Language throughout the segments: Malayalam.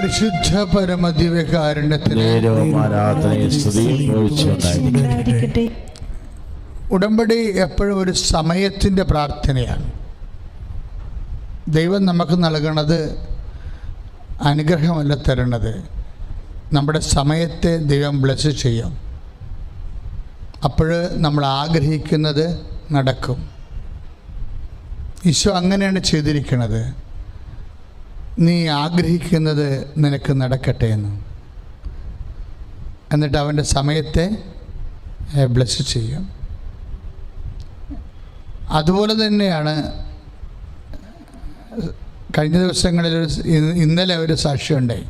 പരിശുദ്ധ പരമദിവ്യകാരുണ്യത്തിന് ഉടമ്പടി എപ്പോഴും ഒരു സമയത്തിന്റെ പ്രാർത്ഥനയാണ്. ദൈവം നമുക്ക് നൽകണത് അനുഗ്രഹമല്ല തരണത്. നമ്മുടെ സമയത്തെ ദൈവം ബ്ലസ് ചെയ്യും. അപ്പോൾ നമ്മൾ ആഗ്രഹിക്കുന്നത് നടക്കും. ഈശോ അങ്ങനെയാണ് ചെയ്തിരിക്കുന്നത് നീ ആഗ്രഹിക്കുന്നത് നിനക്ക് നടക്കട്ടെ എന്ന്. എന്നിട്ട് അവന്റെ സമയത്തെ ബ്ലസ് ചെയ്യും അതുപോലെ തന്നെയാണ് കഴിഞ്ഞ ദിവസങ്ങളിൽ ഒരു ഇന്നലെ ഒരു സാക്ഷിയുണ്ടായി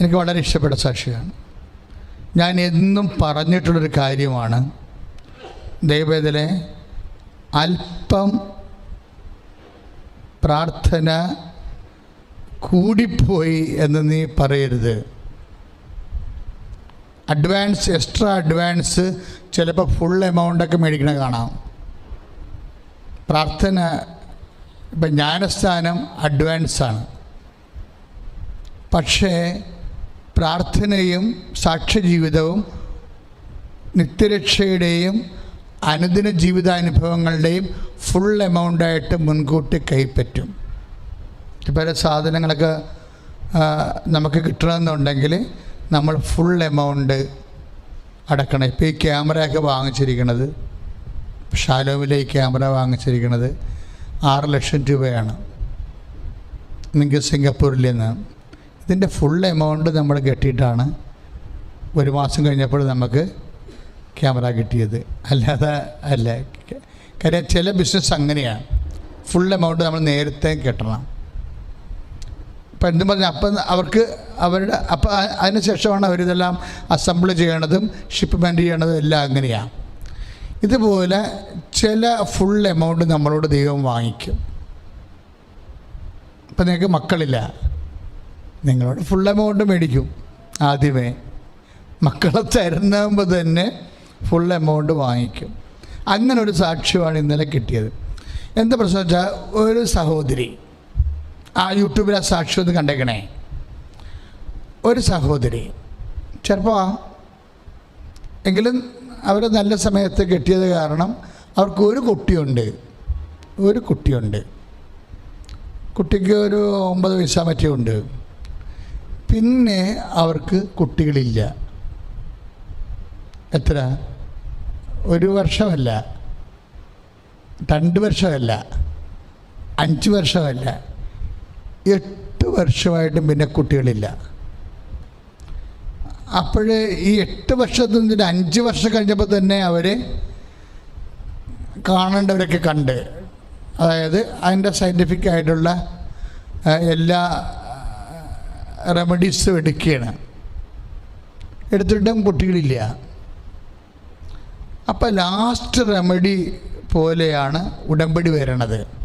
എനിക്ക് വളരെ ഇഷ്ടപ്പെട്ട സാക്ഷിയാണ്. ഞാൻ എന്നും പറഞ്ഞിട്ടുള്ളൊരു കാര്യമാണ്. ദൈവത്തിലെ അല്പം പ്രാർത്ഥന കൂടിപ്പോയി എന്ന് നീ പറയരുത്. അഡ്വാൻസ് എക്സ്ട്രാ അഡ്വാൻസ് ചിലപ്പോൾ ഫുൾ എമൗണ്ടൊക്കെ മേടിക്കണ കാണാം. പ്രാർത്ഥന ഇപ്പം ജ്ഞാനസ്ഥാനം അഡ്വാൻസാണ് പക്ഷേ പ്രാർത്ഥനയും സാക്ഷ്യജീവിതവും നിത്യരക്ഷയുടെയും അനുദിന ജീവിതാനുഭവങ്ങളുടെയും ഫുൾ എമൗണ്ടായിട്ട് മുൻകൂട്ടി കൈപ്പറ്റും. പല സാധനങ്ങളൊക്കെ നമുക്ക് കിട്ടണമെന്നുണ്ടെങ്കിൽ നമ്മൾ ഫുൾ എമൗണ്ട് അടക്കണം. ഇപ്പോൾ ഈ ക്യാമറയൊക്കെ വാങ്ങിച്ചിരിക്കുന്നത് ഷാലോമിലെ ഈ ക്യാമറ വാങ്ങിച്ചിരിക്കുന്നത് ആറ് ലക്ഷം രൂപയാണ്. നിങ്ങൾക്ക് സിംഗപ്പൂരിൽ നിന്ന്. ഇതിന്റെ ഫുൾ എമൗണ്ട് നമ്മൾ കെട്ടിയിട്ടാണ് ഒരു മാസം കഴിഞ്ഞപ്പോൾ നമുക്ക് ക്യാമറ കിട്ടിയത്. അല്ലാതെ അല്ല. കാര്യം ചില ബിസിനസ് അങ്ങനെയാണ്. ഫുൾ എമൗണ്ട് നമ്മൾ നേരത്തെ കെട്ടണം. അപ്പം എന്തും പറഞ്ഞാൽ അപ്പം അവർക്ക് അവരുടെ അപ്പം അതിന് ശേഷമാണ് അവരിതെല്ലാം അസംബിൾ ചെയ്യണതും ഷിപ്പ്മെന്റ് ചെയ്യണതും എല്ലാം അങ്ങനെയാണ് ഇതുപോലെ ചില ഫുൾ എമൗണ്ട് നമ്മളോട് ദൈവം വാങ്ങിക്കും. ഇപ്പം നിങ്ങൾക്ക് മക്കളില്ല. നിങ്ങളോട് ഫുൾ എമൗണ്ട് മേടിക്കും ആദ്യമേ. മക്കളെ തരുന്നുമ്പോൾ തന്നെ ഫുൾ എമൗണ്ട് വാങ്ങിക്കും. അങ്ങനെ ഒരു സാക്ഷ്യമാണ് ഇന്നലെ കിട്ടിയത്. എന്താ പ്രശ്നം വെച്ചാൽ ഒരു സഹോദരി ആ യൂട്യൂബിൽ ആ സാക്ഷ്യം ഒന്ന് കണ്ടേക്കണേ. ഒരു സഹോദരി ചിലപ്പോൾ എങ്കിലും അവർ നല്ല സമയത്ത് കെട്ടിയത് കാരണം അവർക്ക് ഒരു കുട്ടിയുണ്ട്. ഒരു കുട്ടിയുണ്ട്. കുട്ടിക്ക് ഒരു ഒമ്പത് വയസ്സാ മറ്റേ ഉണ്ട്. പിന്നെ അവർക്ക് കുട്ടികളില്ല. എത്ര? ഒരു വർഷമല്ല. രണ്ട് വർഷമല്ല. അഞ്ച് വർഷമല്ല. എട്ട് വർഷമായിട്ടും പിന്നെ കുട്ടികളില്ല. അപ്പോഴേ ഈ എട്ട് വർഷത്തിൽ നിന്ന് അഞ്ച് വർഷം കഴിഞ്ഞപ്പോൾ തന്നെ അവർ കാണേണ്ടവരൊക്കെ കണ്ട്. അതായത് അതിന്റെ സയന്റിഫിക് ആയിട്ടുള്ള എല്ലാ റെമഡീസും എടുക്കുകയാണ്. എടുത്തിട്ടും കുട്ടികളില്ല. അപ്പം ലാസ്റ്റ് റെമഡി പോലെയാണ് ഉടമ്പടി വരണത്.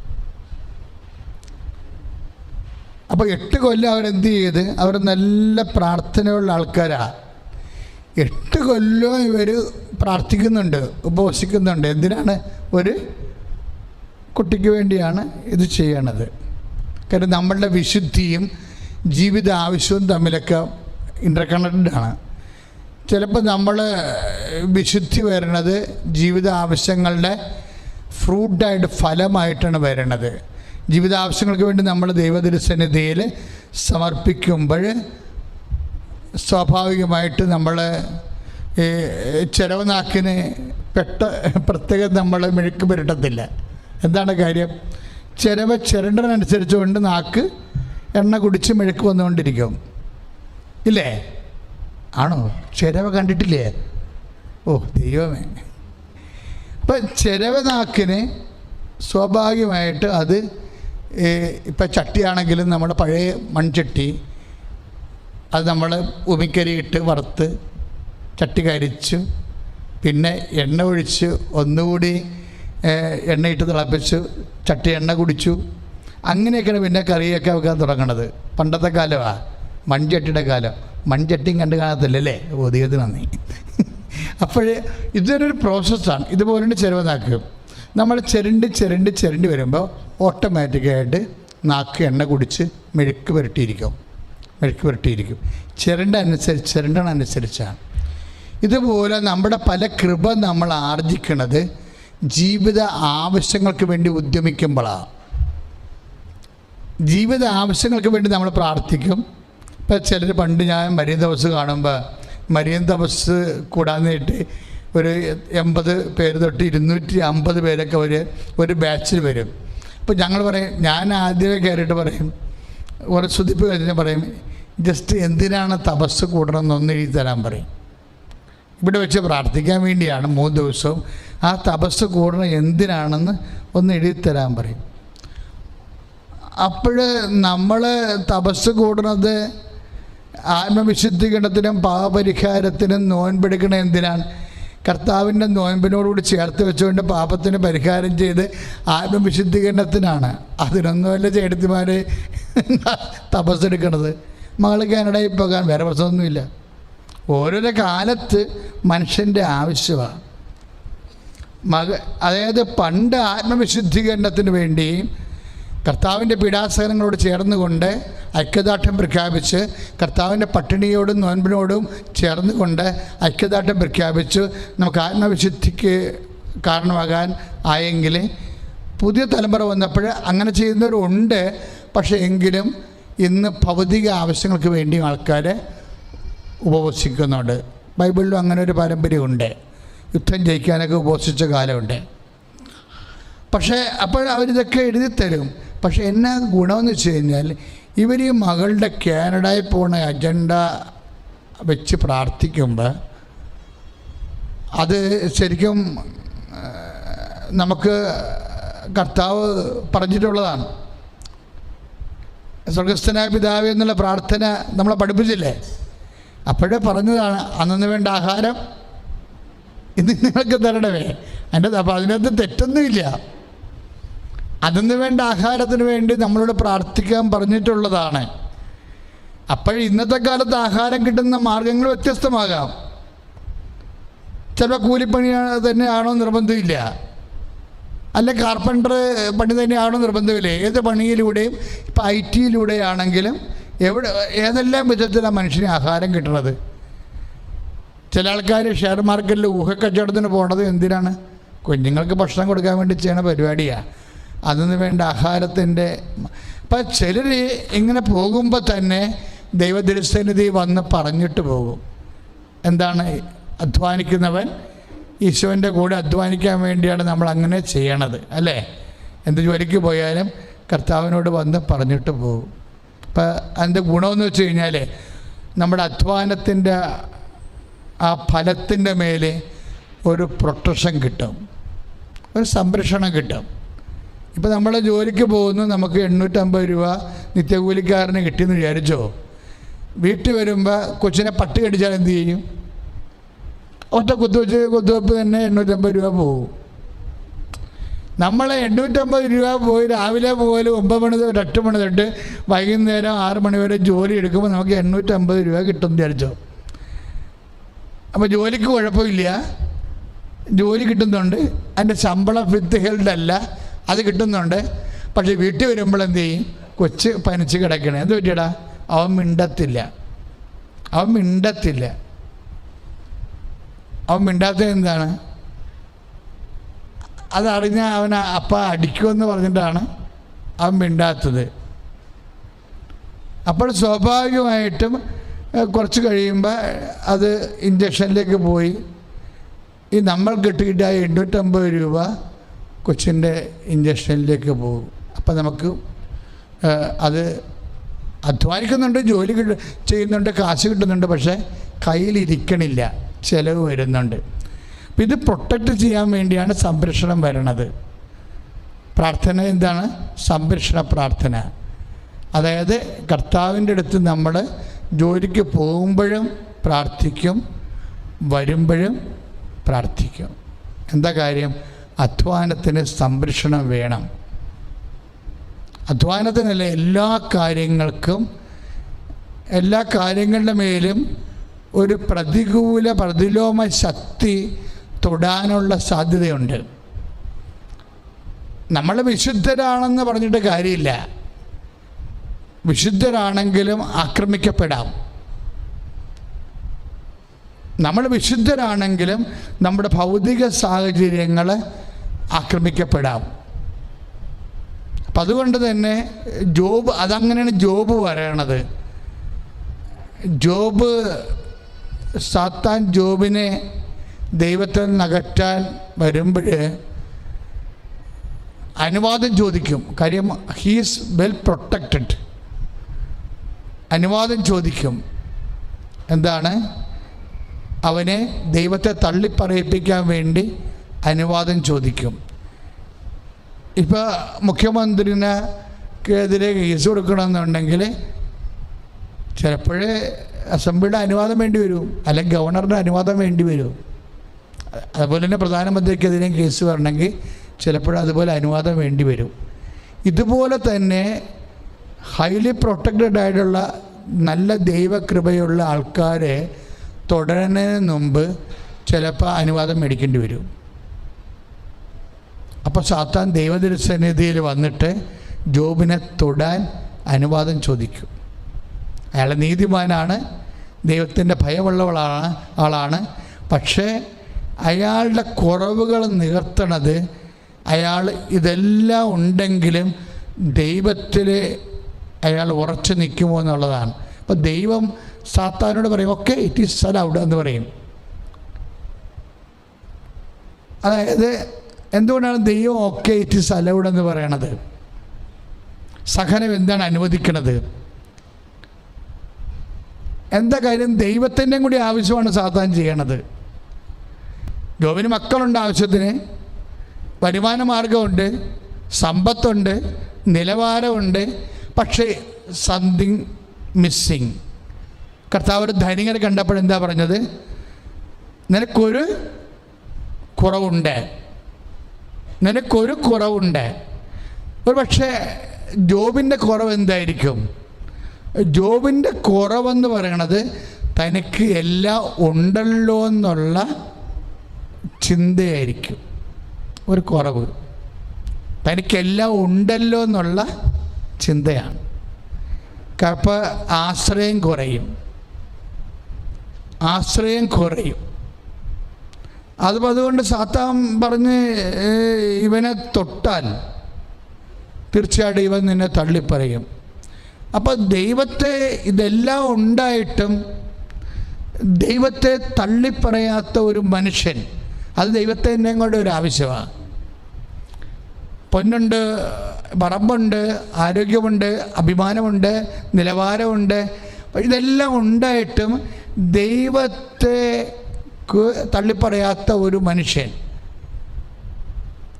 അപ്പോൾ എട്ട് കൊല്ലം അവരെന്ത് ചെയ്ത്? അവർ നല്ല പ്രാർത്ഥനയുള്ള ആൾക്കാരാണ് എട്ട് കൊല്ലം ഇവർ പ്രാർത്ഥിക്കുന്നുണ്ട് ഉപവസിക്കുന്നുണ്ട്. എന്തിനാണ്? ഒരു കുട്ടിക്ക് വേണ്ടിയാണ് ഇത് ചെയ്യണത്. കാരണം നമ്മളുടെ വിശുദ്ധിയും ജീവിത ആവശ്യവും തമ്മിലൊക്കെ ഇന്റർകണക്റ്റഡാണ് ചിലപ്പോൾ നമ്മൾ വിശുദ്ധി വരണത് ജീവിത ആവശ്യങ്ങളുടെ ഫ്രൂട്ടായിട്ട് ഫലമായിട്ടാണ് വരണത്. ജീവിത ആവശ്യങ്ങൾക്ക് വേണ്ടി നമ്മൾ ദൈവതിരുസന്നിധിയിൽ സമർപ്പിക്കുമ്പോൾ സ്വാഭാവികമായിട്ട് നമ്മൾ ഈ ചിലവ് നാക്കിന് പെട്ട പ്രത്യേകം നമ്മൾ മെഴുക്ക് പുരട്ടത്തില്ല. എന്താണ് കാര്യം? ചിലവ് ചിരണ്ടനുസരിച്ച് കൊണ്ട് നാക്ക് എണ്ണ കുടിച്ച് മെഴുക്ക് വന്നുകൊണ്ടിരിക്കും. ഇല്ലേ? ആണോ? ചിരവ കണ്ടിട്ടില്ലേ? ഓ ദൈവമേ. അപ്പം ചിരവ നാക്കിന് സ്വാഭാവികമായിട്ട് അത് ഇപ്പം ചട്ടിയാണെങ്കിലും നമ്മുടെ പഴയ മൺചട്ടി അത് നമ്മൾ ഉമിക്കരിയിട്ട് വറുത്ത് ചട്ടി കരിച്ചു പിന്നെ എണ്ണ ഒഴിച്ച് ഒന്നുകൂടി എണ്ണയിട്ട് തിളപ്പിച്ചു ചട്ടി എണ്ണ കുടിച്ചു. അങ്ങനെയൊക്കെയാണ് പിന്നെ കറിയൊക്കെ വെക്കാൻ തുടങ്ങണത്. പണ്ടത്തെ കാലമാണ് മൺചട്ടിയുടെ കാലം. മൺചട്ടിയും കണ്ട് കാണത്തില്ലല്ലേ? ഓ ദൈവത്തിന് നന്ദി. അപ്പോൾ ഇതൊരു പ്രോസസ്സാണ് ഇതുപോലെ ചെരുവനാക്കും നമ്മൾ ചെരണ്ടി ചെരണ്ടി ചെരണ്ടി വരുമ്പോൾ ഓട്ടോമാറ്റിക്കായിട്ട് നാക്ക് എണ്ണ കുടിച്ച് മെഴുക്ക് പുരട്ടിയിരിക്കും. മെഴുക്ക് പുരട്ടിയിരിക്കും. ചിരണ്ട അനുസരിച്ച് ചിരണ്ടണ അനുസരിച്ചാണ്. ഇതുപോലെ നമ്മുടെ പല കൃപ നമ്മൾ ആർജിക്കുന്നത് ജീവിത ആവശ്യങ്ങൾക്ക് വേണ്ടി ഉദ്യമിക്കുമ്പോഴാണ് ജീവിത ആവശ്യങ്ങൾക്ക് വേണ്ടി നമ്മൾ പ്രാർത്ഥിക്കും. ഇപ്പം ചിലർ പണ്ട് ഞാൻ മരിയ തപസ് കാണുമ്പോൾ മരിയൻ തപസ് കൂടാന്നിട്ട് ഒരു എൺപത് പേര് തൊട്ട് ഇരുന്നൂറ്റി അമ്പത് പേരൊക്കെ ഒരു ഒരു ബാച്ചിൽ വരും. അപ്പോൾ ഞങ്ങൾ പറയും ഞാൻ ആദ്യമേ കയറിയിട്ട് പറയും ഒരു ശുദ്ധിപ്പ് കഴിഞ്ഞാൽ പറയും ജസ്റ്റ് എന്തിനാണ് തപസ് കൂടണമെന്ന് ഒന്ന് എഴുതി തരാൻ പറയും. ഇവിടെ വെച്ച് പ്രാർത്ഥിക്കാൻ വേണ്ടിയാണ് മൂന്ന് ദിവസവും. ആ തപസ് കൂടണം എന്തിനാണെന്ന് ഒന്ന് എഴുതി തരാൻ പറയും. അപ്പോൾ നമ്മൾ തപസ് കൂടുന്നത് ആത്മവിശുദ്ധീകരണത്തിനും പാപപരിഹാരത്തിനും നോൻപെടുക്കണ എന്തിനാണ്? കർത്താവിന്റെ നോയമ്പിനോടുകൂടി ചേർത്ത് വെച്ചുകൊണ്ട് പാപത്തിന് പരിഹാരം ചെയ്ത് ആത്മവിശുദ്ധീകരണത്തിനാണ്. അതിനൊന്നുമല്ല ചേട്ടത്തിമാർ തപസ്സെടുക്കണത്. മകൾ കാനഡയിൽ പോകാൻ വേറെ പ്രശ്നമൊന്നുമില്ല. ഓരോരോ കാലത്ത് മനുഷ്യന്റെ ആവശ്യമാണ്. മക അതായത് പണ്ട് ആത്മവിശുദ്ധീകരണത്തിന് വേണ്ടി കർത്താവിന്റെ പീഡാസഹനങ്ങളോട് ചേർന്നുകൊണ്ട് ഐക്യദാർഢ്യം പ്രഖ്യാപിച്ച് കർത്താവിന്റെ പട്ടിണിയോടും നോൻപിനോടും ചേർന്നുകൊണ്ട് ഐക്യദാർഢ്യം പ്രഖ്യാപിച്ച് നമുക്ക് ആത്മവിശുദ്ധിക്ക് കാരണമാകാൻ ആയെങ്കിൽ പുതിയ തലമുറ വന്നപ്പോൾ അങ്ങനെ ചെയ്യുന്നവരുണ്ട്. പക്ഷേ എങ്കിലും ഇന്ന് ഭൗതിക ആവശ്യങ്ങൾക്ക് വേണ്ടി ആൾക്കാർ ഉപവസിക്കുന്നുണ്ട്. ബൈബിളിലും അങ്ങനെ ഒരു പാരമ്പര്യമുണ്ട്. യുദ്ധം ജയിക്കാനൊക്കെ ഉപവസിച്ച കാലമുണ്ട്. പക്ഷേ അപ്പോൾ അവരിതൊക്കെ എഴുതി തരും പക്ഷേ എന്നാ ഗുണമെന്ന് വെച്ച് കഴിഞ്ഞാൽ ഇവർ മകളുടെ കാനഡയിൽ പോണ അജണ്ട വെച്ച് പ്രാർത്ഥിക്കുമ്പോൾ അത് ശരിക്കും നമുക്ക് കർത്താവ് പറഞ്ഞിട്ടുള്ളതാണ്. സ്വർഗസ്ഥനായ പിതാവ് എന്നുള്ള പ്രാർത്ഥന നമ്മളെ പഠിപ്പിച്ചില്ലേ? അപ്പോഴേ പറഞ്ഞതാണ് അന്നു വേണ്ട ആഹാരം ഇന്ന് നിങ്ങൾക്ക് തരണമേ. എന്റെ അപ്പം അതിനകത്ത് തെറ്റൊന്നുമില്ല. അതിന് വേണ്ട ആഹാരത്തിന് വേണ്ടി നമ്മളോട് പ്രാർത്ഥിക്കാൻ പറഞ്ഞിട്ടുള്ളതാണ്. അപ്പോൾ ഇന്നത്തെ കാലത്ത് ആഹാരം കിട്ടുന്ന മാർഗങ്ങൾ വ്യത്യസ്തമാകാം. ചിലപ്പോൾ കൂലിപ്പണി തന്നെയാണോ നിർബന്ധമില്ല. അല്ല കാർപ്പന്റർ പണി തന്നെയാണോ നിർബന്ധമില്ല. ഏത് പണിയിലൂടെയും ഇപ്പം ഐ ടിയിലൂടെയാണെങ്കിലും എവിടെ ഏതെല്ലാം വിധത്തിലാണ് മനുഷ്യന് ആഹാരം കിട്ടുന്നത്? ചില ആൾക്കാർ ഷെയർ മാർക്കറ്റിൽ ഊഹക്കച്ചവടത്തിന് പോണത് എന്തിനാണ്? കുഞ്ഞുങ്ങൾക്ക് ഭക്ഷണം കൊടുക്കാൻ വേണ്ടി ചെയ്യണ പരിപാടിയാണ് അതിന് വേണ്ട ആഹാരത്തിന്റെ. അപ്പം ചിലർ ഇങ്ങനെ പോകുമ്പോൾ തന്നെ ദൈവദൃസന്നിധി വന്ന് പറഞ്ഞിട്ട് പോകും. എന്താണ് അധ്വാനിക്കുന്നവൻ? ഈശോന്റെ കൂടെ അധ്വാനിക്കാൻ വേണ്ടിയാണ് നമ്മൾ അങ്ങനെ ചെയ്യണത് അല്ലേ? എന്ത് ജോലിക്ക് പോയാലും കർത്താവിനോട് വന്ന് പറഞ്ഞിട്ട് പോകും. അപ്പം അതിന്റെ ഗുണമെന്ന് വെച്ച് കഴിഞ്ഞാൽ നമ്മുടെ അധ്വാനത്തിന്റെ ആ ഫലത്തിന്റെ മേലെ ഒരു പ്രൊട്ടക്ഷൻ കിട്ടും ഒരു സംരക്ഷണം കിട്ടും. ഇപ്പോൾ നമ്മൾ ജോലിക്ക് പോകുന്നു നമുക്ക് എണ്ണൂറ്റമ്പത് രൂപ നിത്യകൂലിക്കാരന് കിട്ടിയെന്ന് വിചാരിച്ചോ? വീട്ടിൽ വരുമ്പോൾ കൊച്ചിനെ പട്ടി കടിച്ചാൽ എന്ത് ചെയ്യും? ഒറ്റ കുത്തുവെച്ച് കുത്തുവെപ്പ് തന്നെ എണ്ണൂറ്റമ്പത് രൂപ പോകും. നമ്മൾ എണ്ണൂറ്റമ്പത് രൂപ പോയി രാവിലെ പോയാലും ഒമ്പത് മണി തൊട്ട് എട്ട് മണി തൊട്ട് വൈകുന്നേരം ആറ് മണി വരെ ജോലി എടുക്കുമ്പോൾ നമുക്ക് എണ്ണൂറ്റമ്പത് രൂപ കിട്ടും വിചാരിച്ചോ? അപ്പോൾ ജോലിക്ക് കുഴപ്പമില്ല. ജോലി കിട്ടുന്നുണ്ട്. അതിന്റെ ശമ്പളം വിത്ത് ഹെൽഡ് അല്ല. അത് കിട്ടുന്നുണ്ട്. പക്ഷേ വീട്ടിൽ വരുമ്പോൾ എന്ത് ചെയ്യും? കൊച്ച് പനിച്ച് കിടക്കണേ. എന്ത് പറ്റിയടാ? അവൻ മിണ്ടത്തില്ല. അവൻ മിണ്ടത്തില്ല. അവൻ മിണ്ടാത്തത് എന്താണ്? അതറിഞ്ഞ അവൻ അപ്പ അടിക്കുമെന്ന് പറഞ്ഞിട്ടാണ് അവൻ മിണ്ടാത്തത്. അപ്പോൾ സ്വാഭാവികമായിട്ടും കുറച്ച് കഴിയുമ്പോൾ അത് ഇഞ്ചക്ഷനിലേക്ക് പോയി. ഈ നമ്മൾ കിട്ടിയിട്ട് ആ എണ്ണൂറ്റമ്പത് രൂപ കൊച്ചിന്റെ ഇഞ്ചക്ഷനിലേക്ക് പോകും. അപ്പം നമുക്ക് അത് അധ്വാനിക്കുന്നുണ്ട് ജോലി കിട്ട ചെയ്യുന്നുണ്ട് കാശ് കിട്ടുന്നുണ്ട് പക്ഷേ കയ്യിലിരിക്കണില്ല. ചിലവ് വരുന്നുണ്ട്. അപ്പം ഇത് പ്രൊട്ടക്റ്റ് ചെയ്യാൻ വേണ്ടിയാണ് സംരക്ഷണം വരണത്. പ്രാർത്ഥന എന്താണ്? സംരക്ഷണ പ്രാർത്ഥന. അതായത് കർത്താവിന്റെ അടുത്ത് നമ്മൾ ജോലിക്ക് പോകുമ്പോഴും പ്രാർത്ഥിക്കും വരുമ്പോഴും പ്രാർത്ഥിക്കും. എന്താ കാര്യം? അധ്വാനത്തിന് സംരക്ഷണം വേണം. അധ്വാനത്തിനല്ല എല്ലാ കാര്യങ്ങൾക്കും എല്ലാ കാര്യങ്ങളുടെ മേലും ഒരു പ്രതികൂല പ്രതിലോമ ശക്തി തൊടാനുള്ള സാധ്യതയുണ്ട്. നമ്മൾ വിശുദ്ധരാണെന്ന് പറഞ്ഞിട്ട് കാര്യമില്ല. വിശുദ്ധരാണെങ്കിലും ആക്രമിക്കപ്പെടാം. നമ്മൾ വിശുദ്ധരാണെങ്കിലും നമ്മുടെ ഭൗതിക സാഹചര്യങ്ങൾ ആക്രമിക്കപ്പെടാം. അപ്പം അതുകൊണ്ട് തന്നെ ജോബ് അതങ്ങനെയാണ് ജോബ് പറയണത്. ജോബ് സാത്താൻ ജോബിനെ ദൈവത്തിൽ നകറ്റാൻ വരുമ്പോൾ അനുവാദം ചോദിക്കും. കാര്യം ഹീസ് വെൽ പ്രൊട്ടക്റ്റഡ് അനുവാദം ചോദിക്കും. എന്താണ്? അവനെ ദൈവത്തെ തള്ളിപ്പറയിപ്പിക്കാൻ വേണ്ടി അനുവാദം ചോദിക്കും. ഇപ്പോൾ മുഖ്യമന്ത്രിനെതിരെ കേസ് കൊടുക്കണമെന്നുണ്ടെങ്കിൽ ചിലപ്പോഴേ അസംബ്ലിയുടെ അനുവാദം വേണ്ടി വരും അല്ലെങ്കിൽ ഗവർണറുടെ അനുവാദം വേണ്ടി വരും. അതുപോലെ തന്നെ പ്രധാനമന്ത്രിക്കെതിരെ കേസ് വരണമെങ്കിൽ ചിലപ്പോഴും അതുപോലെ അനുവാദം വേണ്ടി വരും. ഇതുപോലെ തന്നെ ഹൈലി പ്രൊട്ടക്റ്റഡ് ആയിട്ടുള്ള നല്ല ദൈവകൃപയുള്ള ആൾക്കാരെ തുടരുന്നതിന് മുമ്പ് ചിലപ്പോൾ അനുവാദം മേടിക്കേണ്ടി വരും. അപ്പോൾ സാത്താൻ ദൈവദൃസന്നിധിയിൽ വന്നിട്ട് ജോബിനെ തൊടാൻ അനുവാദം ചോദിക്കും. അയാൾ നീതിമാനാണ് ദൈവത്തിന്റെ ഭയമുള്ളവളാണ് ആളാണ്. പക്ഷേ അയാളുടെ കുറവുകൾ നികർത്തണത് അയാൾ ഇതെല്ലാം ഉണ്ടെങ്കിലും ദൈവത്തിൽ അയാൾ ഉറച്ചു നിൽക്കുമോ എന്നുള്ളതാണ്. അപ്പോൾ ദൈവം സാത്താനോട് പറയും ഓക്കെ ഇറ്റ് ഈസ് അലൗഡ് എന്ന് പറയും. അതായത് എന്തുകൊണ്ടാണ് ദൈവം ഒക്കെ ഇറ്റ് ഇസ് അലൗഡ് എന്ന് പറയണത്? സഹനം എന്താണ് അനുവദിക്കണത്? എന്താ കാര്യം? ദൈവത്തിന്റെ കൂടി ആവശ്യമാണ് സാധാൻ ചെയ്യണത്. ജോബിന് മക്കളുണ്ട് ആവശ്യത്തിന്. വരുമാന മാർഗമുണ്ട് സമ്പത്തുണ്ട്. നിലവാരമുണ്ട്. പക്ഷേ സംതിങ് മിസ്സിങ് കർത്താവ് ഒരു ധനികരെ കണ്ടപ്പോൾ എന്താ പറഞ്ഞത്? നിനക്കൊരു കുറവുണ്ട്. നിനക്കൊരു കുറവുണ്ട്. ഒരു പക്ഷേ ജോബിന്റെ കുറവ് എന്തായിരിക്കും ജോബിന്റെ കുറവെന്ന് പറയണത് തനിക്ക് എല്ലാം ഉണ്ടല്ലോ എന്നുള്ള ചിന്തയായിരിക്കും. ഒരു കുറവ്. തനിക്കെല്ലാം ഉണ്ടല്ലോ എന്നുള്ള ചിന്തയാണ്. അപ്പോൾ ആശ്രയം കുറയും. ആശ്രയം കുറയും. അതും അതുകൊണ്ട് സാത്താൻ പറഞ്ഞ് ഇവനെ തൊട്ടാൽ തീർച്ചയായിട്ടും ഇവൻ നിന്നെ തള്ളിപ്പറയും. അപ്പോൾ ദൈവത്തെ ഇതെല്ലാം ഉണ്ടായിട്ടും ദൈവത്തെ തള്ളിപ്പറയാത്ത ഒരു മനുഷ്യൻ അത് ദൈവത്തെ തന്നെ കൊണ്ട് ഒരു ആവശ്യമാണ്. പൊന്നുണ്ട് പറമ്പുണ്ട് ആരോഗ്യമുണ്ട് അഭിമാനമുണ്ട് നിലവാരമുണ്ട്. ഇതെല്ലാം ഉണ്ടായിട്ടും ദൈവത്തെ തള്ളിപ്പറയാത്ത ഒരു മനുഷ്യൻ.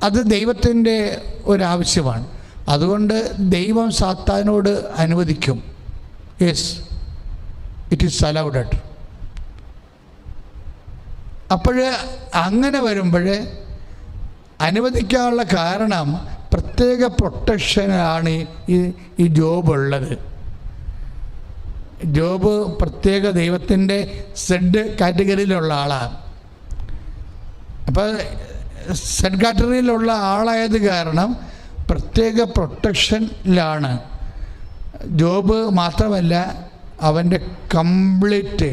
അത് ദൈവത്തിന്റെ ഒരാവശ്യമാണ്. അതുകൊണ്ട് ദൈവം സാത്താനോട് അനുവദിക്കും. യെസ് ഇറ്റ് ഈസ് അലൗഡഡ് അപ്പോൾ അങ്ങനെ വരുമ്പോൾ അനുവദിക്കാനുള്ള കാരണം പ്രത്യേക പ്രൊട്ടക്ഷനാണ് ഈ ഈ ജോബ് ഉള്ളത്. ജോബ് പ്രത്യേക ദൈവത്തിന്റെ സെഡ് കാറ്റഗറിയിലുള്ള ആളാണ് അപ്പോൾ സെഡ് കാറ്റഗറിയിലുള്ള ആളായത് കാരണം പ്രത്യേക പ്രൊട്ടക്ഷനിലാണ്. ജോബ് മാത്രമല്ല അവന്റെ കംപ്ലീറ്റ്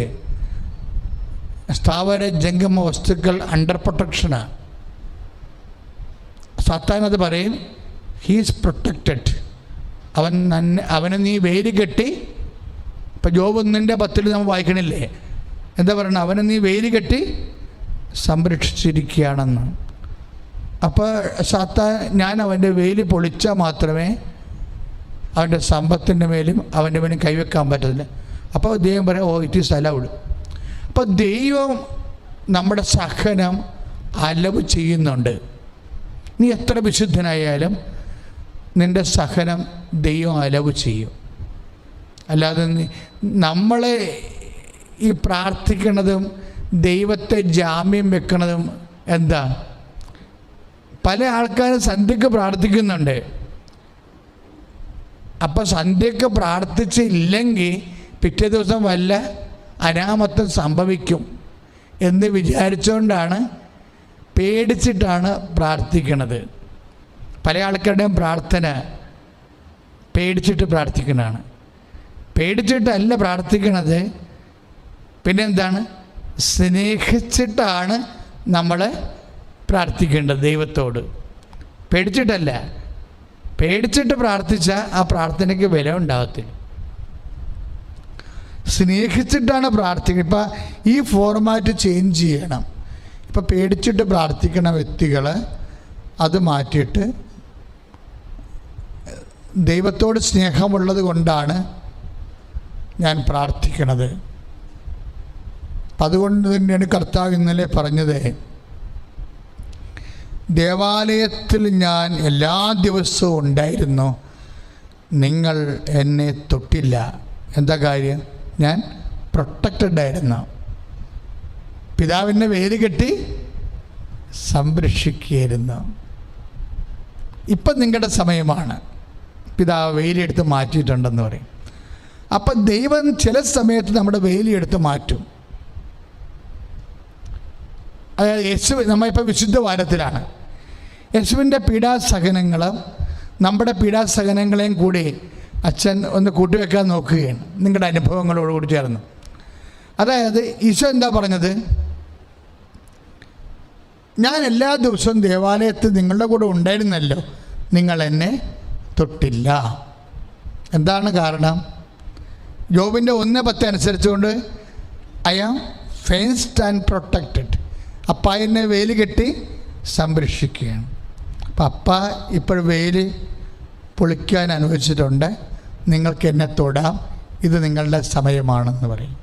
സ്ഥാപന ജംഗമ വസ്തുക്കൾ അണ്ടർ പ്രൊട്ടക്ഷനാണ് സത്താൻ അത് പറയും ഹീസ് പ്രൊട്ടക്റ്റഡ് അവൻ അവനെ നീ വേര് കെട്ടി ഇപ്പം ജോബ് ഒന്നിന്റെ പത്തിൽ നമ്മൾ വായിക്കണില്ലേ? എന്താ പറയണത് അവനെ നീ വെയിൽ കെട്ടി സംരക്ഷിച്ചിരിക്കുകയാണെന്ന്. അപ്പോൾ സാത്താൻ ഞാൻ അവന്റെ വെയിൽ പൊളിച്ചാൽ മാത്രമേ അവന്റെ സമ്പത്തിന്റെ മേലും അവന്റെ മേലും കൈവെക്കാൻ പറ്റത്തില്ല. അപ്പോൾ ദൈവം പറയാം ഓ ഇറ്റ് ഈസ് അലൗഡ് അപ്പോൾ ദൈവം നമ്മുടെ സഹനം അലവ് ചെയ്യുന്നുണ്ട്. നീ എത്ര വിശുദ്ധനായാലും നിന്റെ സഹനം ദൈവം അലവ് ചെയ്യും. അല്ലാതെ നമ്മളെ ഈ പ്രാർത്ഥിക്കുന്നതും ദൈവത്തെ ജാമ്യം വെക്കുന്നതും എന്താ? പല ആൾക്കാരും സന്ധ്യക്ക് പ്രാർത്ഥിക്കുന്നുണ്ട്. അപ്പം സന്ധ്യക്ക് പ്രാർത്ഥിച്ചില്ലെങ്കിൽ പിറ്റേ ദിവസം വല്ല അനാമത്വം സംഭവിക്കും എന്ന് വിചാരിച്ചുകൊണ്ടാണ് പേടിച്ചിട്ടാണ് പ്രാർത്ഥിക്കുന്നത്. പല ആൾക്കാരുടെയും പ്രാർത്ഥന പേടിച്ചിട്ട് പ്രാർത്ഥിക്കുന്നതാണ്. പേടിച്ചിട്ടല്ല പ്രാർത്ഥിക്കണത്. പിന്നെ എന്താണ് സ്നേഹിച്ചിട്ടാണ് നമ്മൾ പ്രാർത്ഥിക്കേണ്ടത് ദൈവത്തോട്. പേടിച്ചിട്ടല്ല. പേടിച്ചിട്ട് പ്രാർത്ഥിച്ച ആ പ്രാർത്ഥനയ്ക്ക് വില ഉണ്ടാകത്തില്ല സ്നേഹിച്ചിട്ടാണ് പ്രാർത്ഥിക്കുക ഇപ്പം ഈ ഫോർമാറ്റ് ചേഞ്ച് ചെയ്യണം. ഇപ്പം പേടിച്ചിട്ട് പ്രാർത്ഥിക്കണ വ്യക്തികൾ അത് മാറ്റിയിട്ട് ദൈവത്തോട് സ്നേഹമുള്ളത് കൊണ്ടാണ് ഞാൻ പ്രാർത്ഥിക്കണത്. അതുകൊണ്ട് തന്നെയാണ് കർത്താവ് ഇന്നലെ പറഞ്ഞത്. ദേവാലയത്തിൽ ഞാൻ എല്ലാ ദിവസവും ഉണ്ടായിരുന്നു. നിങ്ങൾ എന്നെ തൊട്ടില്ല. എന്താ കാര്യം? ഞാൻ പ്രൊട്ടക്റ്റഡ് ആയിരുന്നു. പിതാവിന്റെ വേര് കെട്ടി സംരക്ഷിക്കുകയായിരുന്നു. ഇപ്പം നിങ്ങളുടെ സമയമാണ്. പിതാവ് വെയിലെടുത്ത് മാറ്റിയിട്ടുണ്ടെന്ന് പറയും. അപ്പം ദൈവം ചില സമയത്ത് നമ്മുടെ വേലിയെടുത്ത് മാറ്റും. അതായത് യേശു നമ്മളിപ്പോൾ വിശുദ്ധ വാരത്തിലാണ് യേശുവിന്റെ പീഡാസഹനങ്ങളും നമ്മുടെ പീഡാസഹനങ്ങളെയും കൂടി അച്ഛൻ ഒന്ന് കൂട്ടിവെക്കാൻ നോക്കുകയാണ്. നിങ്ങളുടെ അനുഭവങ്ങളോടുകൂടി ചേർന്ന്. അതായത് ഈശോ എന്താ പറഞ്ഞത്? ഞാൻ എല്ലാ ദിവസവും ദേവാലയത്തിൽ നിങ്ങളുടെ കൂടെ ഉണ്ടായിരുന്നല്ലോ. നിങ്ങൾ എന്നെ തൊട്ടില്ല. എന്താണ് കാരണം? ജോബിന്റെ ഒന്ന് പത്ത് അനുസരിച്ചുകൊണ്ട് I am fenced and protected. അപ്പ എന്നെ വെയിൽ കെട്ടി സംരക്ഷിക്കുകയാണ്. അപ്പം അപ്പ ഇപ്പോൾ വെയിൽ പൊളിക്കാൻ അനുവദിച്ചിട്ടുണ്ട്. നിങ്ങൾക്ക് എന്നെ തൊടാം. ഇത് നിങ്ങളുടെ സമയമാണെന്ന് പറയും.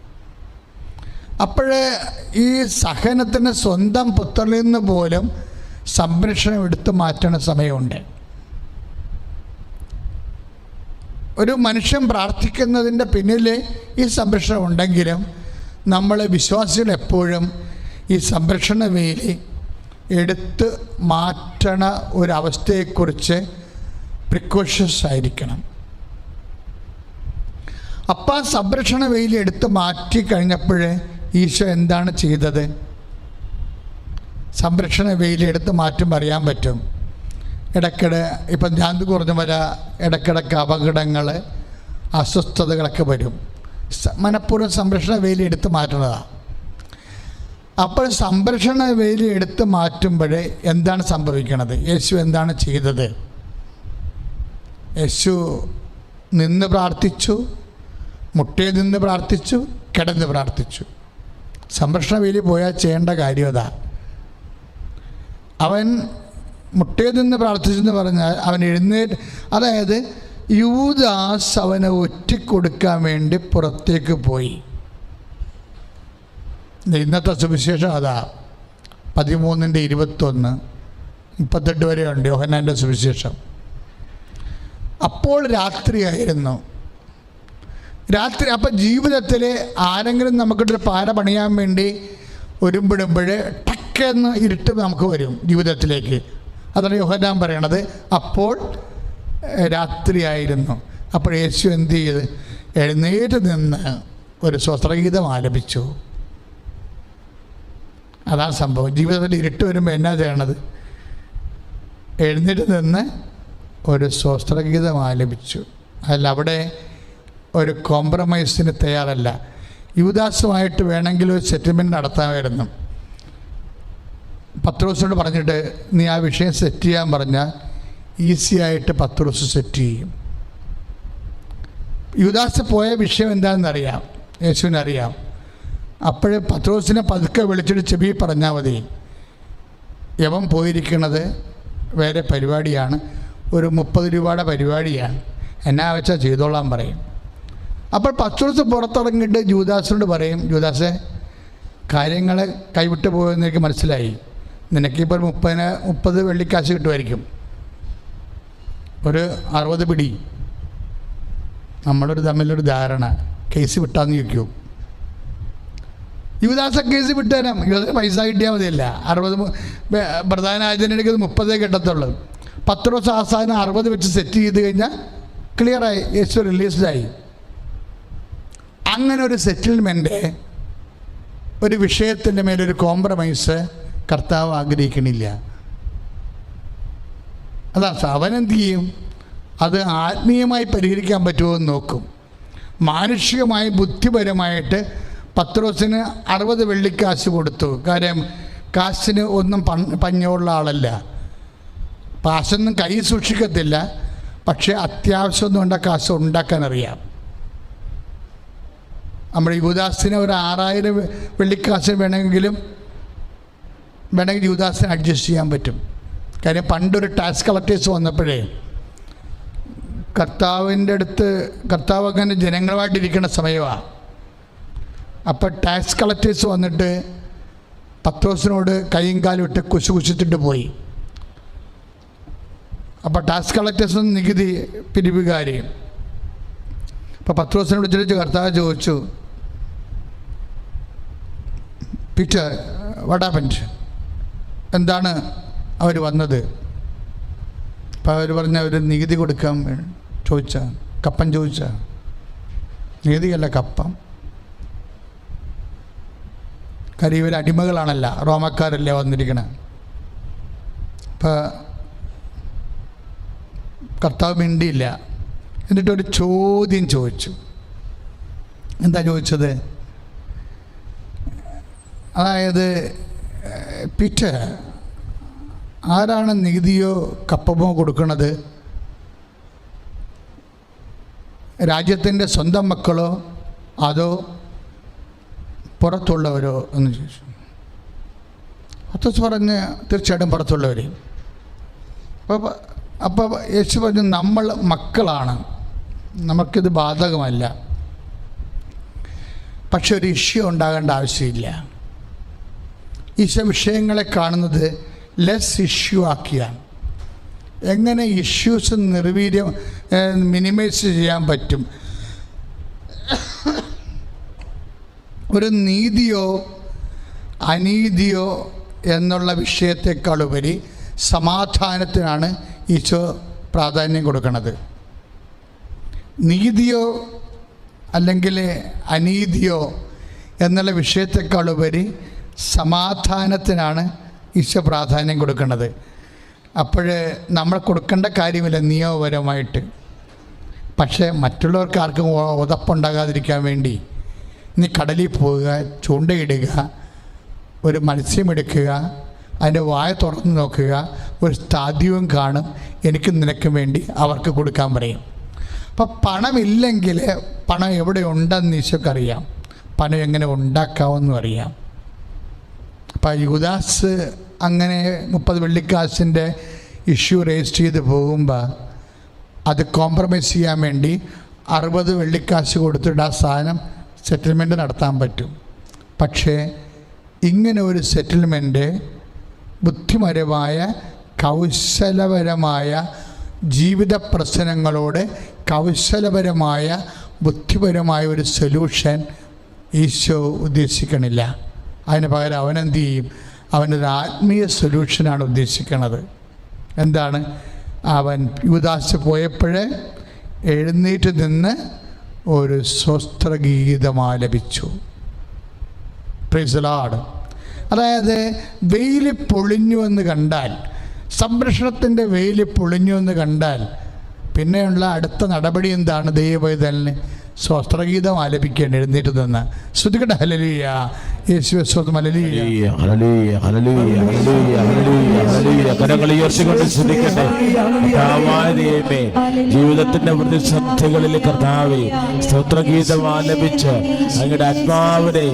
അപ്പോഴേ ഈ സഹനത്തിന് സ്വന്തം പുത്രനിൽ നിന്ന് പോലും സംരക്ഷണം എടുത്തു മാറ്റണ സമയമുണ്ട്. ഒരു മനുഷ്യൻ പ്രാർത്ഥിക്കുന്നതിന്റെ പിന്നിൽ ഈ സംരക്ഷണം ഉണ്ടെങ്കിലും നമ്മൾ വിശ്വാസികൾ എപ്പോഴും ഈ സംരക്ഷണ വേലി എടുത്ത് മാറ്റണ ഒരവസ്ഥയെക്കുറിച്ച് പ്രിക്കോഷ്യസ് ആയിരിക്കണം. അപ്പം ആ സംരക്ഷണ വേലി എടുത്ത് മാറ്റി കഴിഞ്ഞപ്പോൾ ഈശോ എന്താണ് ചെയ്തത്? സംരക്ഷണ വേലി എടുത്ത് മാറ്റുമ്പോൾ അറിയാൻ പറ്റും. ഇടയ്ക്കിടെ ഇപ്പം ഞാൻ കുറഞ്ഞ വര ഇടയ്ക്കിടയ്ക്ക് അപകടങ്ങൾ അസ്വസ്ഥതകളൊക്കെ വരും. മനഃപൂർവം സംരക്ഷണ വേലി എടുത്ത് മാറ്റുന്നതാണ് അപ്പോൾ സംരക്ഷണ വേലി എടുത്ത് മാറ്റുമ്പോൾ എന്താണ് സംഭവിക്കുന്നത് യേശു എന്താണ് ചെയ്തത്? യേശു നിന്ന് പ്രാർത്ഥിച്ചു മുട്ടയിൽ നിന്ന് പ്രാർത്ഥിച്ചു കിടന്ന് പ്രാർത്ഥിച്ചു. സംരക്ഷണ വേലി പോയാൽ ചെയ്യേണ്ട കാര്യം അതാ. അവൻ മുട്ടയിൽ നിന്ന് പ്രാർത്ഥിച്ചെന്ന് പറഞ്ഞാൽ അവൻ എഴുന്നേറ്റ് അതായത് യൂദാസ് അവനെ ഒറ്റിക്കൊടുക്കാൻ വേണ്ടി പുറത്തേക്ക് പോയി. ഇന്നത്തെ സുവിശേഷം അതാ. പതിമൂന്നിന്റെ ഇരുപത്തൊന്ന് മുപ്പത്തെട്ട് വരെ ഉണ്ട് യോഹന്നാന്റെ സുവിശേഷം. അപ്പോൾ രാത്രിയായിരുന്നു. രാത്രി അപ്പം ജീവിതത്തിൽ ആരെങ്കിലും നമുക്കിട്ടൊരു പാര പണിയാൻ വേണ്ടി ഒരുമ്പിടുമ്പോൾ ടക്കെന്ന് ഇരുട്ട് നമുക്ക് വരും ജീവിതത്തിലേക്ക്. അതാണ് യോഹന്നാൻ പറയണത്. അപ്പോൾ രാത്രിയായിരുന്നു. അപ്പോൾ യേശു എന്ത് ചെയ്ത്? എഴുന്നേറ്റ് നിന്ന് ഒരു സ്വസ്ത്രഗീതം ആലപിച്ചു. അതാണ് സംഭവം. ജീവിതത്തിൽ ഇരുട്ട് വരുമ്പോൾ എന്നാ ചെയ്യണത്? എഴുന്നേറ്റ് നിന്ന് ഒരു സ്വസ്ത്രഗീതം ആലപിച്ചു. അതിൽ അവിടെ ഒരു കോംപ്രമൈസിന് തയ്യാറല്ല. യുവദാസുമായിട്ട് വേണമെങ്കിൽ ഒരു സെറ്റിൽമെന്റ് നടത്താമായിരുന്നു. പത്രോസിനോട് പറഞ്ഞിട്ട് നീ ആ വിഷയം സെറ്റ് ചെയ്യാൻ പറഞ്ഞാൽ ഈസി ആയിട്ട് പത്രോസ് സെറ്റ് ചെയ്യും. യുവദാസ് പോയ വിഷയം എന്താണെന്നറിയാം. യേശുവിനറിയാം. അപ്പോഴേ പത്രോസിനെ പതുക്കെ വിളിച്ചിട്ട് ചെവി പറഞ്ഞാൽ മതി. യവൻ പോയിരിക്കുന്നത് വേറെ പരിപാടിയാണ്. ഒരു മുപ്പത് രൂപയുടെ പരിപാടിയാണ്. എന്നാ വെച്ചാൽ ചെയ്തോളാൻ പറയും. അപ്പോൾ പത്രോസ് പുറത്തിറങ്ങിയിട്ട് ജൂദാസിനോട് പറയും ജൂദാസെ കാര്യങ്ങൾ കൈവിട്ട് പോയെന്ന് എനിക്ക് മനസ്സിലായി. നിനക്കിപ്പോൾ മുപ്പതിന് മുപ്പത് വെള്ളിക്കാശ് കിട്ടുമായിരിക്കും. ഒരു അറുപത് പിടി. നമ്മളൊരു തമ്മിലൊരു ധാരണ. കേസ് വിട്ടാന്ന് ചോദിക്കും. യുവദാസ കേസ് വിട്ടുതരാം. പൈസ കിട്ടിയാൽ മതിയല്ല. അറുപത് പ്രധാന ആയുധനക്ക് മുപ്പതേ കിട്ടത്തുള്ളൂ. പത്ത് ദിവസം അവസാനം അറുപത് വെച്ച് സെറ്റ് ചെയ്ത് കഴിഞ്ഞാൽ ക്ലിയറായി യേശു റിലീസ്ഡായി അങ്ങനെ ഒരു സെറ്റിൽമെന്റ് ഒരു വിഷയത്തിന്റെ മേലൊരു കോംപ്രമൈസ് കർത്താവ് ആഗ്രഹിക്കണില്ല. അതാ അവൻ എന്ത് ചെയ്യും അത് ആത്മീയമായി പരിഹരിക്കാൻ പറ്റുമോ എന്ന് നോക്കും. മാനുഷികമായി ബുദ്ധിപരമായിട്ട് പത്രോസിന് അറുപത് വെള്ളിക്കാശ് കൊടുത്തു. കാര്യം കാശിന് ഒന്നും പ പഞ്ഞുള്ള ആളല്ല. കാശൊന്നും കൈ സൂക്ഷിക്കത്തില്ല. പക്ഷേ അത്യാവശ്യമൊന്നും ഉണ്ട കാശ് ഉണ്ടാക്കാൻ അറിയാം. നമ്മുടെ യുവദാസിന് ഒരു ആറായിരം വെള്ളിക്കാശ് വേണമെങ്കിലും വേണമെങ്കിൽ യുവദാസിന് അഡ്ജസ്റ്റ് ചെയ്യാൻ പറ്റും. കാര്യം പണ്ടൊരു ടാക്സ് കളക്ടേഴ്സ് വന്നപ്പോഴേ കർത്താവിന്റെ അടുത്ത് കർത്താവ് അങ്ങനെ ജനങ്ങളുമായിട്ടിരിക്കുന്ന സമയമാണ് അപ്പോൾ ടാക്സ് കളക്ടേഴ്സ് വന്നിട്ട് പത്രോസിനോട് കൈയും കാലും ഇട്ട് കുശു കുശിച്ചിട്ട് പോയി. അപ്പോൾ ടാക്സ് കളക്ടേഴ്സ് നികുതി പിരിവുകാരി. അപ്പോൾ പത്രോസിനോട് ചോദിച്ചു കർത്താവ് ചോദിച്ചു പീറ്റർ വടാപ്പന്റ് എന്താണ് അവർ വന്നത്? അപ്പോൾ അവർ പറഞ്ഞ അവർ നികുതി കൊടുക്കാൻ ചോദിച്ച കപ്പൻ ചോദിച്ച. നികുതിയല്ല കപ്പം. കാര്യം ഇവർ അടിമകളാണല്ല റോമക്കാരല്ലേ വന്നിരിക്കണേ. അപ്പോൾ കർത്താവ് മിണ്ടിയില്ല. എന്നിട്ടൊരു ചോദ്യം ചോദിച്ചു. എന്താ ചോദിച്ചത്? അതായത് പിറ്റ് ആരാണ് നികുതിയോ കപ്പമോ കൊടുക്കുന്നത് രാജ്യത്തിന്റെ സ്വന്തം മക്കളോ അതോ പുറത്തുള്ളവരോ എന്ന് ചോദിച്ചു. അത്തസ് പറഞ്ഞ് തീർച്ചയായിട്ടും പുറത്തുള്ളവർ അപ്പോൾ അപ്പോൾ യേശു പറഞ്ഞു നമ്മൾ മക്കളാണ്. നമുക്കിത് ബാധകമല്ല. പക്ഷെ ഒരു ഇഷ്യൂ ഉണ്ടാകേണ്ട ആവശ്യമില്ല. ഈശോ സംശയങ്ങളെ കാണുന്നത് ലെസ് ഇഷ്യൂ ആക്കിയാണ്. എങ്ങനെ ഇഷ്യൂസ് നിർവീര്യം മിനിമൈസ് ചെയ്യാൻ പറ്റും? ഒരു നീതിയോ അനീതിയോ എന്നുള്ള വിഷയത്തെക്കാളുപരി സമാധാനത്തിനാണ് ഈശോ പ്രാധാന്യം കൊടുക്കുന്നത്. നീതിയോ അല്ലെങ്കിൽ അനീതിയോ എന്നുള്ള വിഷയത്തെക്കാളുപരി സമാധാനത്തിനാണ് ഈശോ പ്രാധാന്യം കൊടുക്കുന്നത് അപ്പോൾ നമ്മൾ കൊടുക്കേണ്ട കാര്യമില്ല നിയമപരമായിട്ട്. പക്ഷേ മറ്റുള്ളവർക്ക് ആർക്കും ഉതപ്പുണ്ടാകാതിരിക്കാൻ വേണ്ടി നീ കടലിൽ പോവുക ചൂണ്ടയിടുക ഒരു മത്സ്യമെടുക്കുക അതിന്റെ വായ തുറന്ന് നോക്കുക ഒരു സ്ഥാദ്യവും കാണും എനിക്ക് നിനക്കും വേണ്ടി അവർക്ക് കൊടുക്കാൻ പറയും. അപ്പം പണമില്ലെങ്കിൽ പണം എവിടെ ഉണ്ടെന്ന് ഈശോക്കറിയാം. പണം എങ്ങനെ ഉണ്ടാക്കാമെന്നും അറിയാം അപ്പം യുദാസ് അങ്ങനെ മുപ്പത് വെള്ളിക്കാശിന്റെ ഇഷ്യൂ രജിസ്റ്റർ ചെയ്ത് പോകുമ്പോൾ അത് കോംപ്രമൈസ് ചെയ്യാൻ വേണ്ടി അറുപത് വെള്ളിക്കാശ് കൊടുത്തിട്ട് ആ സാധനം സെറ്റിൽമെന്റ് നടത്താൻ പറ്റും. പക്ഷേ ഇങ്ങനെ ഒരു സെറ്റിൽമെന്റ് ബുദ്ധിപരമായ കൗശലപരമായ ജീവിത പ്രശ്നങ്ങളോട് കൗശലപരമായ ബുദ്ധിപരമായ ഒരു സൊല്യൂഷൻ ഈശോ ഉദ്ദേശിക്കണില്ല. അതിന് പകരം അവനെന്ത് ചെയ്യും? അവനൊരു ആത്മീയ സൊല്യൂഷനാണ് ഉദ്ദേശിക്കുന്നത് എന്താണ്? അവൻ യുവദാസ് പോയപ്പോഴേ എഴുന്നേറ്റ് നിന്ന് ഒരു സ്വസ്ത്രഗീതം ആലപിച്ചു. പ്രിസലാട് അതായത് വെയിൽ പൊളിഞ്ഞു എന്ന് കണ്ടാൽ സംരക്ഷണത്തിന്റെ വെയിൽ പൊളിഞ്ഞു എന്ന് കണ്ടാൽ പിന്നെയുള്ള അടുത്ത നടപടി എന്താണ്? ദൈവവൈതലിന് സ്വസ്ത്രഗീതം ആലപിക്കേണ്ടി എഴുന്നേറ്റ് നിന്ന്. ശ്രുതികട ഹലലിയ യേശു സ്വന്തം hallelujah, hallelujah, hallelujah, hallelujah, hallelujah. കരങ്ങൾ ഉയർത്തിക്കൊണ്ട് ശ്രദ്ധിക്കട്ടെ കർത്താവായ ദൈവമേ ജീവിതത്തിന്റെ പ്രതിസന്ധികളിൽ കർത്താവെ സ്തോത്രഗീതം ആലപിച്ച് അങ്ങയുടെ ആത്മാവിനെ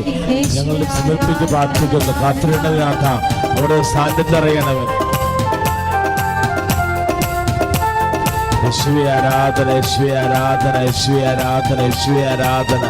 ഞങ്ങൾ സമർപ്പിച്ച് പ്രാർത്ഥിക്കുന്നു. കാത്തിരുന്നതിനാഥ അവിടെ സാന്നിധ്യം അറിയണമേ. യേശുവേ ആരാധന യേശുവേ ആരാധന യേശുവേ ആരാധന യേശുവേ ആരാധന.